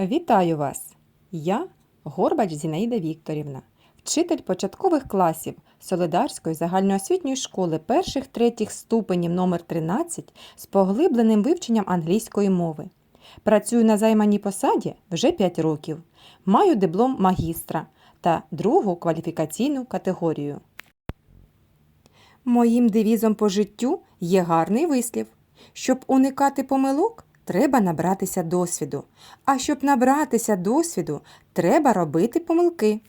Вітаю вас! Я Горбач Зінаїда Вікторівна, вчитель початкових класів Солидарської загальноосвітньої школи перших третіх ступенів номер 13 з поглибленим вивченням англійської мови. Працюю на займаній посаді вже 5 років. Маю диплом магістра та другу кваліфікаційну категорію. Моїм девізом по життю є гарний вислів. Щоб уникати помилок, треба набратися досвіду. А щоб набратися досвіду, треба робити помилки.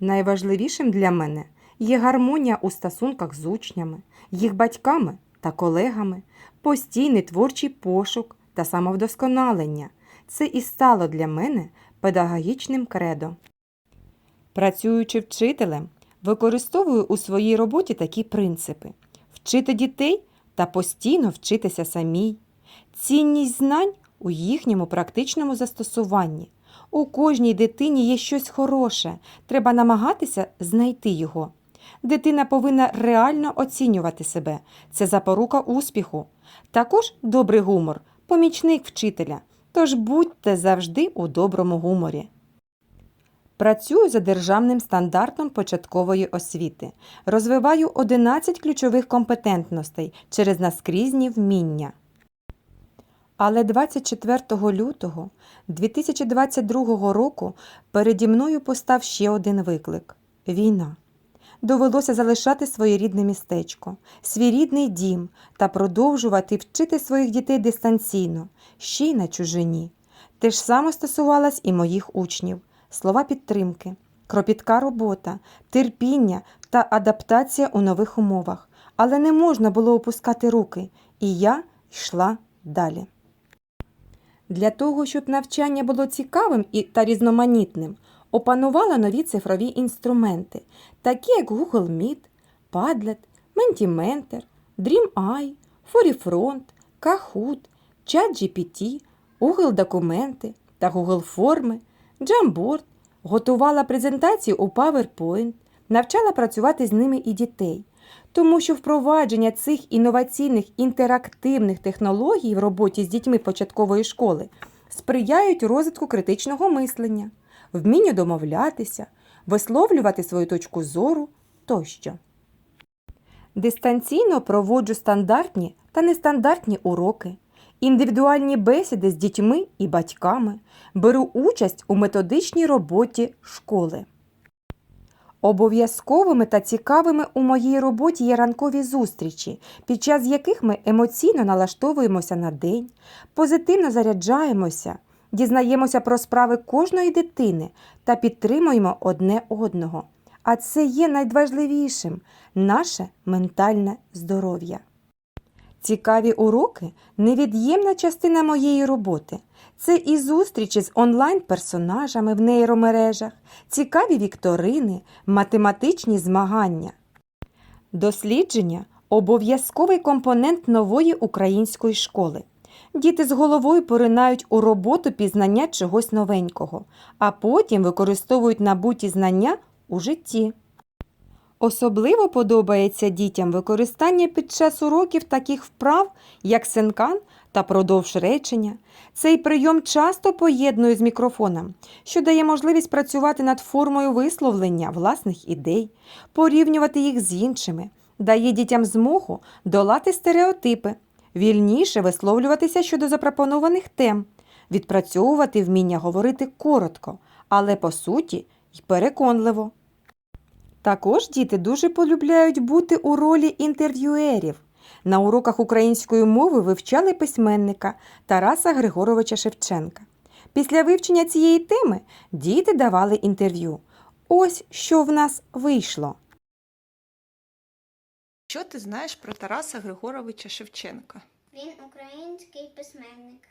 Найважливішим для мене є гармонія у стосунках з учнями, їх батьками та колегами, постійний творчий пошук та самовдосконалення. Це і стало для мене педагогічним кредо. Працюючи вчителем, використовую у своїй роботі такі принципи: вчити дітей та постійно вчитися самій, цінність знань у їхньому практичному застосуванні. У кожній дитині є щось хороше, треба намагатися знайти його. Дитина повинна реально оцінювати себе. Це запорука успіху. Також добрий гумор, помічник вчителя. Тож будьте завжди у доброму гуморі. Працюю за державним стандартом початкової освіти. Розвиваю 11 ключових компетентностей через наскрізні вміння. Але 24 лютого 2022 року переді мною постав ще один виклик війна. Довелося залишати своє рідне містечко, свій рідний дім та продовжувати вчити своїх дітей дистанційно, ще й на чужині. Те ж саме стосувалось і моїх учнів слова підтримки, кропітка робота, терпіння та адаптація у нових умовах. Але не можна було опускати руки, і я йшла далі. Для того, щоб навчання було цікавим і та різноманітним, опанувала нові цифрові інструменти, такі як Google Meet, Padlet, Mentimeter, DreamEye, Forefront, Kahoot, ChatGPT, Google Документи та Google Форми, Jamboard, готувала презентації у PowerPoint, навчала працювати з ними і дітей. Тому що впровадження цих інноваційних інтерактивних технологій в роботі з дітьми початкової школи сприяють розвитку критичного мислення, вмінню домовлятися, висловлювати свою точку зору тощо. Дистанційно проводжу стандартні та нестандартні уроки, індивідуальні бесіди з дітьми і батьками, беру участь у методичній роботі школи. Обов'язковими та цікавими у моїй роботі є ранкові зустрічі, під час яких ми емоційно налаштовуємося на день, позитивно заряджаємося, дізнаємося про справи кожної дитини та підтримуємо одне одного. А це є найважливішим наше ментальне здоров'я. Цікаві уроки невід'ємна частина моєї роботи. Це і зустрічі з онлайн-персонажами в нейромережах, цікаві вікторини, математичні змагання. Дослідження обов'язковий компонент нової української школи. Діти з головою поринають у роботу пізнання чогось новенького, а потім використовують набуті знання у житті. Особливо подобається дітям використання під час уроків таких вправ, як синкан та продовж речення. Цей прийом часто поєдную з мікрофоном, що дає можливість працювати над формою висловлення власних ідей, порівнювати їх з іншими, дає дітям змогу долати стереотипи, вільніше висловлюватися щодо запропонованих тем, відпрацьовувати вміння говорити коротко, але по суті й переконливо. Також діти дуже полюбляють бути у ролі інтерв'юерів. На уроках української мови вивчали письменника Тараса Григоровича Шевченка. Після вивчення цієї теми діти давали інтерв'ю. Ось що в нас вийшло. Що ти знаєш про Тараса Григоровича Шевченка? Він український письменник.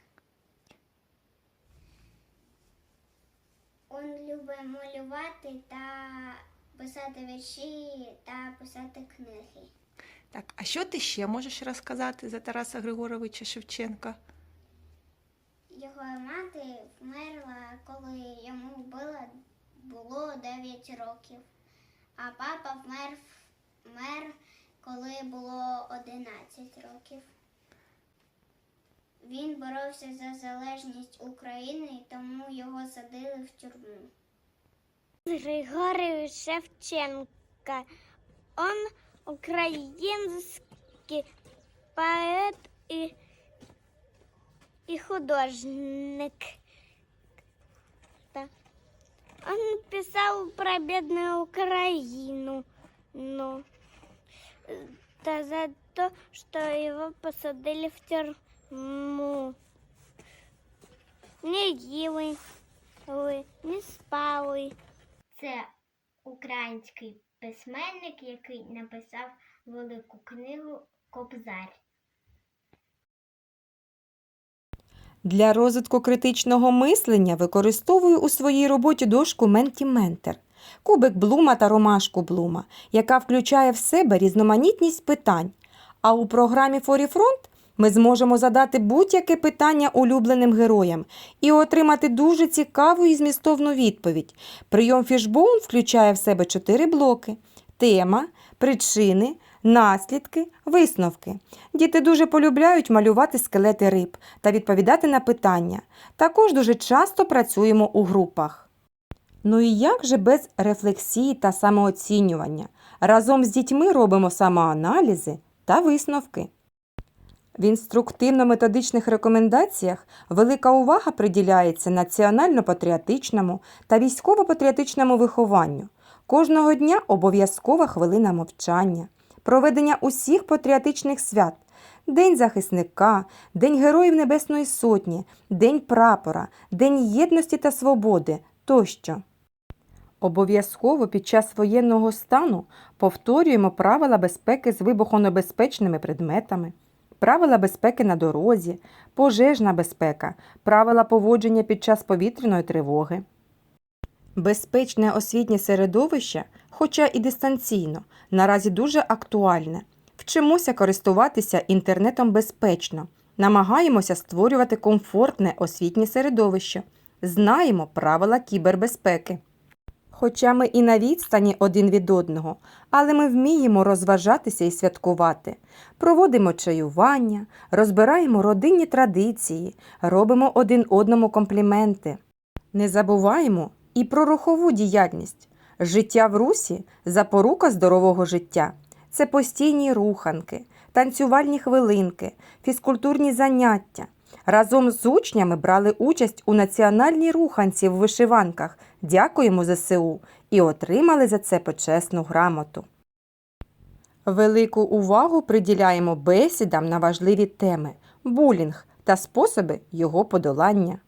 Він любить малювати та писати вірші та писати книги. Так, а що ти ще можеш розказати за Тараса Григоровича Шевченка? Його мати вмерла, коли йому було, було 9 років, а папа вмер, вмер, коли було 11 років. він боровся за залежність України, тому його садили в тюрму. Григорий Шевченко. Он украинский поэт и, и художник. Он писал про бедную Украину. Ну, да за то, что его посадили в тюрьму. Не ели, не спали. Це український письменник, який написав велику книгу Кобзар. Для розвитку критичного мислення використовую у своїй роботі дошку Ментіментер, кубик Блума та ромашку Блума, яка включає в себе різноманітність питань. А у програмі Форіфронт ми зможемо задати будь-яке питання улюбленим героям і отримати дуже цікаву і змістовну відповідь. Прийом Фішбоун включає в себе чотири блоки: тема, причини, наслідки, висновки. Діти дуже полюбляють малювати скелети риб та відповідати на питання. Також дуже часто працюємо у групах. Ну і як же без рефлексії та самооцінювання? Разом з дітьми робимо самоаналізи та висновки. В інструктивно-методичних рекомендаціях велика увага приділяється національно-патріотичному та військово-патріотичному вихованню. Кожного дня обов'язкова хвилина мовчання, проведення усіх патріотичних свят, День захисника, День Героїв Небесної Сотні, День прапора, День єдності та свободи тощо. Обов'язково під час воєнного стану повторюємо правила безпеки з вибухонебезпечними предметами, правила безпеки на дорозі, пожежна безпека, правила поводження під час повітряної тривоги. Безпечне освітнє середовище, хоча і дистанційно, наразі дуже актуальне. Вчимося користуватися інтернетом безпечно, намагаємося створювати комфортне освітнє середовище, знаємо правила кібербезпеки. Хоча ми і на відстані один від одного, але ми вміємо розважатися і святкувати, проводимо чаювання, розбираємо родинні традиції, робимо один одному компліменти. Не забуваємо і про рухову діяльність. Життя в русі запорука здорового життя. Це постійні руханки, танцювальні хвилинки, фізкультурні заняття. Разом з учнями брали участь у національній руханці в вишиванках. Дякуємо ЗСУ і отримали за це почесну грамоту. Велику увагу приділяємо бесідам на важливі теми булінг та способи його подолання.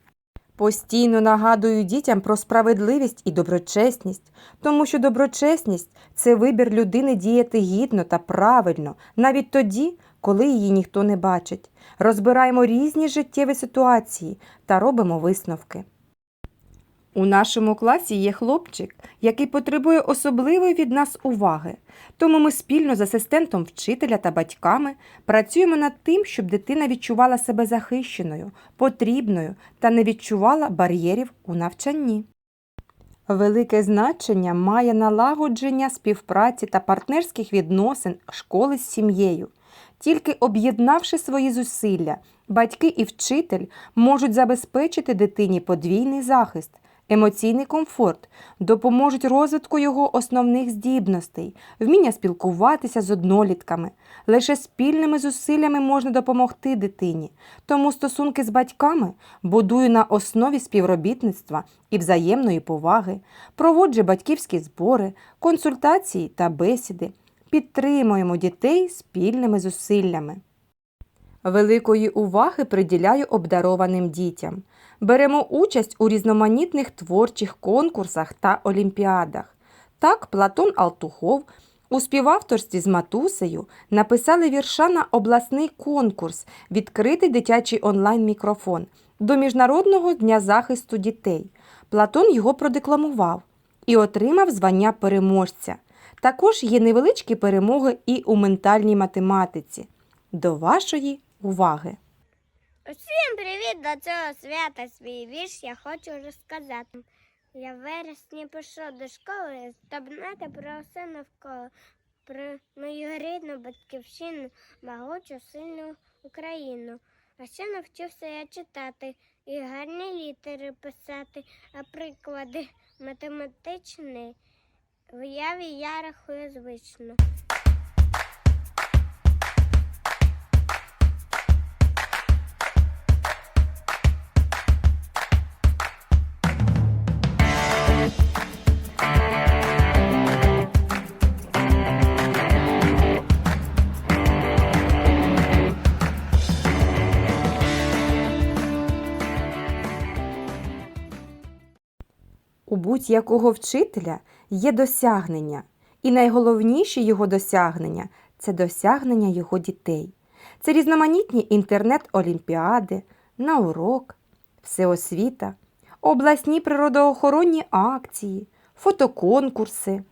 Постійно нагадую дітям про справедливість і доброчесність, тому що доброчесність це вибір людини діяти гідно та правильно, навіть тоді, коли її ніхто не бачить. Розбираємо різні життєві ситуації та робимо висновки. У нашому класі є хлопчик, який потребує особливої від нас уваги, тому ми спільно з асистентом вчителя та батьками працюємо над тим, щоб дитина відчувала себе захищеною, потрібною та не відчувала бар'єрів у навчанні. Велике значення має налагодження співпраці та партнерських відносин школи з сім'єю. Тільки об'єднавши свої зусилля, батьки і вчитель можуть забезпечити дитині подвійний захист, емоційний комфорт, допоможуть розвитку його основних здібностей, вміння спілкуватися з однолітками. Лише спільними зусиллями можна допомогти дитині. Тому стосунки з батьками будую на основі співробітництва і взаємної поваги, проводжу батьківські збори, консультації та бесіди. Підтримуємо дітей спільними зусиллями. Великої уваги приділяю обдарованим дітям. Беремо участь у різноманітних творчих конкурсах та олімпіадах. Так, Платон Алтухов у співавторстві з Матусею написали вірша на обласний конкурс Відкритий дитячий онлайн-мікрофон до Міжнародного дня захисту дітей. Платон його продекламував і отримав звання переможця. Також є невеличкі перемоги і у ментальній математиці. До вашої уваги! Усім привіт до цього свята. Свій вірш я хочу розказати. Я в вересні пішов до школи, щоб знати про все навколо, про мою рідну батьківщину, могучу сильну Україну. А ще навчився я читати і гарні літери писати, а приклади математичні в яві я рахую звично. Будь-якого вчителя є досягнення, і найголовніші його досягнення це досягнення його дітей. Це різноманітні інтернет-олімпіади, на урок, всеосвіта, обласні природоохоронні акції, фотоконкурси.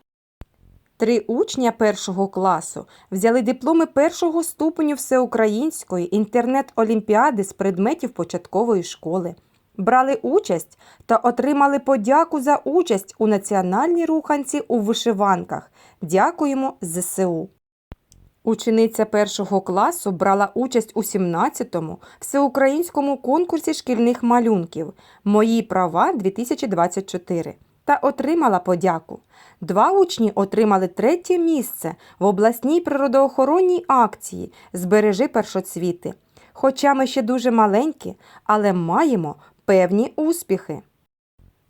Три учня першого класу взяли дипломи першого ступеню всеукраїнської інтернет-олімпіади з предметів початкової школи брали участь та отримали подяку за участь у національній руханці у вишиванках. Дякуємо ЗСУ. Учениця першого класу брала участь у 17-му всеукраїнському конкурсі шкільних малюнків Мої права 2024 та отримала подяку. Два учні отримали третє місце в обласній природоохоронній акції Збережи першоцвіти. Хоча ми ще дуже маленькі, але маємо певні успіхи.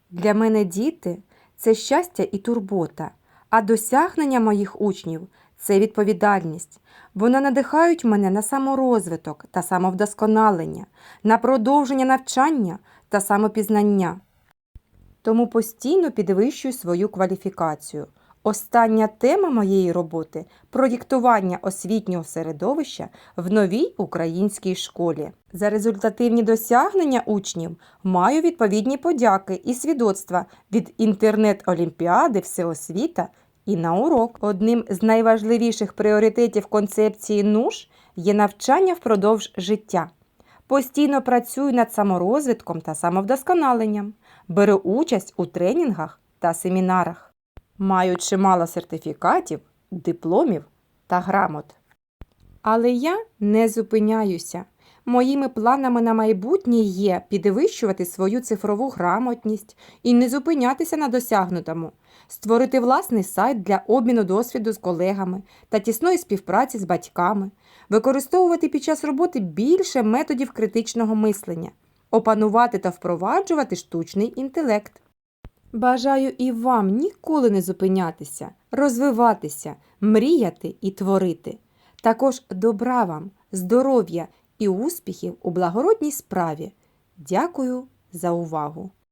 Для мене діти це щастя і турбота, а досягнення моїх учнів це відповідальність. Вони надихають мене на саморозвиток та самовдосконалення, на продовження навчання та самопізнання. Тому постійно підвищую свою кваліфікацію. Остання тема моєї роботи проєктування освітнього середовища в новій українській школі. За результативні досягнення учнів маю відповідні подяки і свідоцтва від інтернет-олімпіади Всеосвіта і на урок. Одним з найважливіших пріоритетів концепції НУШ є навчання впродовж життя. Постійно працюю над саморозвитком та самовдосконаленням, беру участь у тренінгах та семінарах. Маю чимало сертифікатів, дипломів та грамот. Але я не зупиняюся. Моїми планами на майбутнє є підвищувати свою цифрову грамотність і не зупинятися на досягнутому, створити власний сайт для обміну досвіду з колегами та тісної співпраці з батьками, використовувати під час роботи більше методів критичного мислення, опанувати та впроваджувати штучний інтелект. Бажаю і вам ніколи не зупинятися, розвиватися, мріяти і творити. Також добра вам, здоров'я і успіхів у благородній справі. Дякую за увагу!